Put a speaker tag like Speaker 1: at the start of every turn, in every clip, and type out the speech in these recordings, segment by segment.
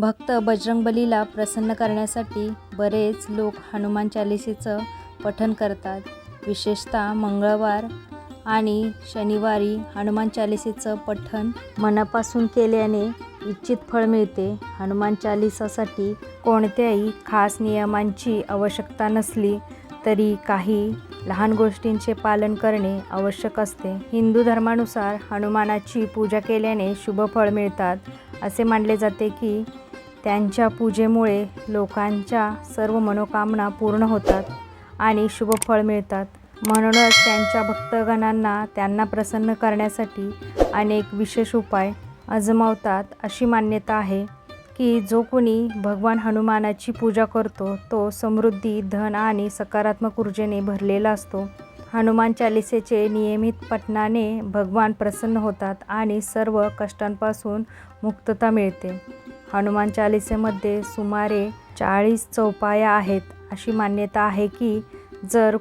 Speaker 1: भक्त बजरंगबलीला प्रसन्न करण्यासाठी बरेच लोक हनुमान चालिसेचं पठण करतात. विशेषतः मंगळवार आणि शनिवारी हनुमान चालिसेचं पठण मनापासून केल्याने इच्छित फळ मिळते. हनुमान चालिसासाठी कोणत्याही खास नियमांची आवश्यकता नसली तरी काही लहान गोष्टींचे पालन करणे आवश्यक असते. हिंदू धर्मानुसार हनुमानाची पूजा केल्याने शुभ फळ मिळतात असे मानले जाते की त्यांच्या पूजेमुळे लोकांच्या सर्व मनोकामना पूर्ण होतात आणि शुभ फळ मिळतात. म्हणूनच त्यांच्या भक्तगणांना त्यांना प्रसन्न करण्यासाठी अनेक विशेष उपाय अजमावतात अशी मान्यता आहे की जो कोणी भगवान हनुमानाची पूजा करतो तो समृद्धी धन आणि सकारात्मक ऊर्जेने भरलेला असतो. हनुमान चालिसेचे नियमित पठणाने भगवान प्रसन्न होतात आणि सर्व कष्टांपासून मुक्तता मिळते. हनुमान चालिसेमध्ये सुमारे चाळीस चौपाया आहेत. अशी मान्यता आहे की जर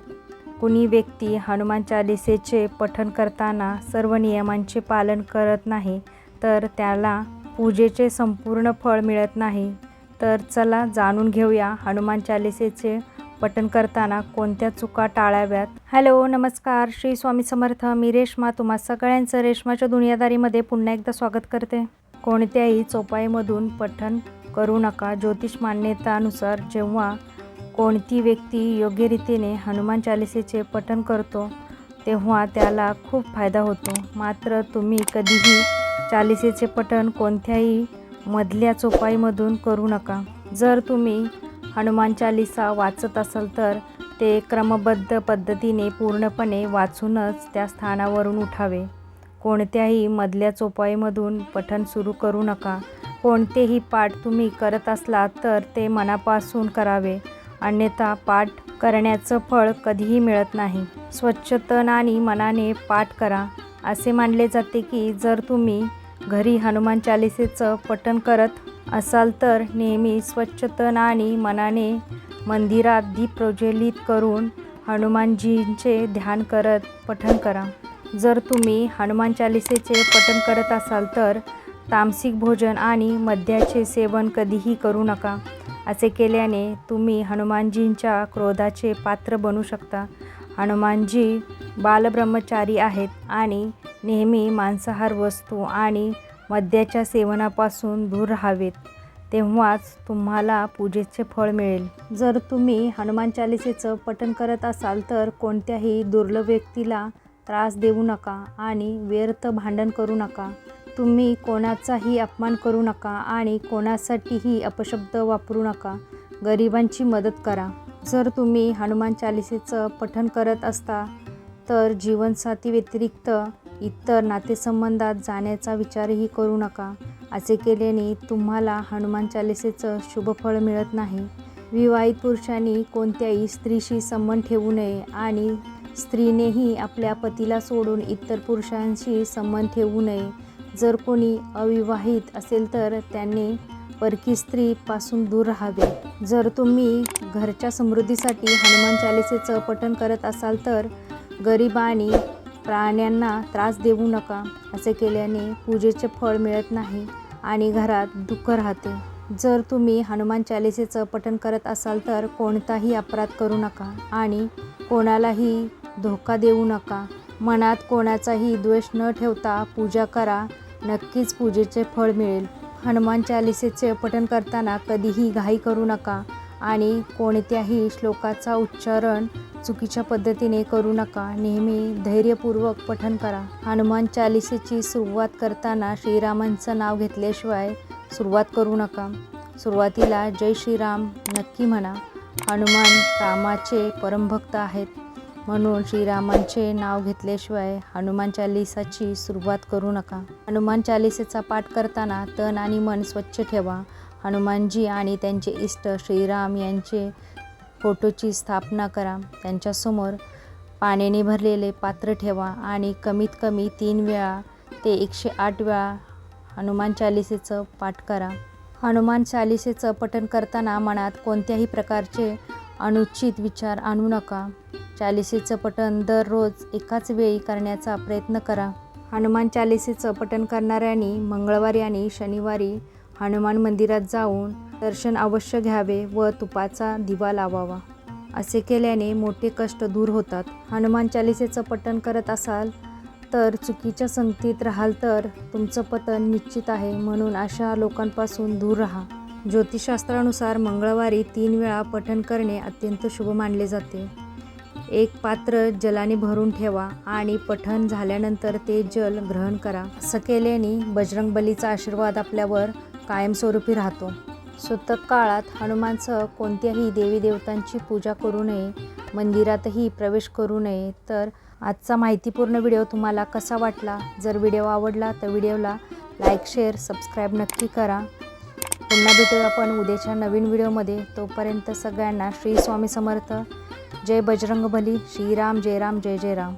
Speaker 1: कुणी व्यक्ती हनुमान चालिसेचे पठण करताना सर्व नियमांचे पालन करत नाही तर त्याला पूजेचे संपूर्ण फळ मिळत नाही. तर चला जाणून घेऊया हनुमान चालिसेचे पठण करताना कोणत्या चुका टाळाव्यात. हॅलो नमस्कार. श्री स्वामी समर्थ. मी रेश्मा. तुम्हा सगळ्यांचं रेश्माच्या दुनियादारीमध्ये पुन्हा एकदा स्वागत करते. कोणत्याही चोपाईमधून पठण करू नका. ज्योतिष मान्यतानुसार जेव्हा कोणती व्यक्ती योग्य रीतीने हनुमान चालिसेचे पठण करतो तेव्हा त्याला खूप फायदा होतो. मात्र तुम्ही कधीही चालिसेचे पठण कोणत्याही मधल्या चोपाईमधून करू नका. जर तुम्ही हनुमान चालिसा वाचत असाल तर ते क्रमबद्ध पद्धतीने पूर्णपणे वाचूनच त्या स्थानावरून उठावे. कोणत्याही मधल्या चोपाईमधून पठण सुरू करू नका. कोणतेही पाठ तुम्ही करत असला तर ते मनापासून करावे. अन्यथा पाठ करण्याचं फळ कधीही मिळत नाही. स्वच्छ तन आणि मनाने पाठ करा. असे मानले जाते की जर तुम्ही घरी हनुमान चालिसेचं पठण करत असाल तर नेहमी स्वच्छ तन आणि मनाने मंदिरात दीप प्रज्वलित करून हनुमानजींचे ध्यान करत पठण करा. जर तुम्ही हनुमान चालिसेचे पठण करत असाल तर तामसिक भोजन आणि मद्याचे सेवन कधीही करू नका. असे केल्याने तुम्ही हनुमानजींच्या क्रोधाचे पात्र बनू शकता. हनुमानजी बालब्रह्मचारी आहेत आणि नेहमी मांसाहार वस्तू आणि मद्याच्या सेवनापासून दूर राहावेत. तेव्हाच तुम्हाला पूजेचे फळ मिळेल. जर तुम्ही हनुमान चालिसेचं पठण करत असाल तर कोणत्याही दुर्लभ व्यक्तीला त्रास देऊ नका आणि व्यर्थ भांडण करू नका. तुम्ही कोणाचाही अपमान करू नका आणि कोणासाठीही अपशब्द वापरू नका. गरिबांची मदत करा. जर तुम्ही हनुमान चालिसेचं पठण करत असता तर जीवनसाथी व्यतिरिक्त इतर नातेसंबंधात जाण्याचा विचारही करू नका. असे केल्याने तुम्हाला हनुमान चालिसेचं शुभफळ मिळत नाही. विवाहित पुरुषांनी कोणत्याही स्त्रीशी संबंध ठेवू नये आणि स्त्रीनेही आपल्या पतीला सोडून इतर पुरुषांशी संबंध ठेवू नये. जर कोणी अविवाहित असेल तर त्यांनी परकी स्त्रीपासून दूर राहावे. जर तुम्ही घरच्या समृद्धीसाठी हनुमान चालिसेचं पठण करत असाल तर गरीब आणि प्राण्यांना त्रास देऊ नका असे केल्याने पूजेचे फळ मिळत नाही आणि घरात दुःख राहते. जर तुम्ही हनुमान चालिसेचं पठण करत असाल तर कोणताही अपराध करू नका आणि कोणालाही धोका देऊ नका. मनात कोणाचाही द्वेष न ठेवता पूजा करा. नक्कीच पूजेचे फळ मिळेल. हनुमान चालिसेचे पठण करताना कधीही घाई करू नका आणि कोणत्याही श्लोकाचा उच्चारण चुकीच्या पद्धतीने करू नका. नेहमी धैर्यपूर्वक पठण करा. हनुमान चालिसेची सुरुवात करताना श्रीरामांचं नाव घेतल्याशिवाय सुरुवात करू नका. सुरुवातीला जय श्रीराम नक्की म्हणा. हनुमान रामाचे परमभक्त आहेत. म्हणून श्रीरामांचे नाव घेतल्याशिवाय हनुमान चालिसाची सुरुवात करू नका. हनुमान चालिसेचा पाठ करताना तन आणि मन स्वच्छ ठेवा. हनुमानजी आणि त्यांचे इष्ट श्रीराम यांचे फोटोची स्थापना करा. त्यांच्यासमोर पाण्याने भरलेले पात्र ठेवा आणि कमीत कमी तीन वेळा ते एकशे आठ वेळा हनुमान चालिसेचं पाठ करा. हनुमान चालिसेचं पठण करताना मनात कोणत्याही प्रकारचे अनुचित विचार आणू नका. चालिसेचं पठण दररोज एकाच वेळी करण्याचा प्रयत्न करा. हनुमान चालिसेचं पठण करणाऱ्यांनी मंगळवारी आणि शनिवारी हनुमान मंदिरात जाऊन दर्शन अवश्य घ्यावे व तुपाचा दिवा लावावा. असे केल्याने मोठे कष्ट दूर होतात. हनुमान चालिसेचं पठण करत असाल तर चुकीच्या संगतीत राहाल तर तुमचं पतन निश्चित आहे म्हणून अशा लोकांपासून दूर राहा. ज्योतिषशास्त्रानुसार मंगळवारी तीन वेळा पठण करणे अत्यंत शुभ मानले जाते. एक पात्र जलाने भरून ठेवा आणि पठण झाल्यानंतर ते जल ग्रहण करा. असं केल्याने बजरंगबलीचा आशीर्वाद आपल्यावर कायमस्वरूपी राहतो. सुतक काळात हनुमानसह कोणत्याही देवी देवतांची पूजा करू नये मंदिरातही प्रवेश करू नये. तर आजचा माहितीपूर्ण व्हिडिओ तुम्हाला कसा वाटला? जर व्हिडिओ आवडला तर व्हिडिओला लाईक शेअर सबस्क्राईब नक्की करा. पुन्हा भेटूया आपण उद्याच्या नवीन व्हिडिओमध्ये. तोपर्यंत सगळ्यांना श्री स्वामी समर्थ. जय बजरंगबली श्रीराम जय राम जय जय राम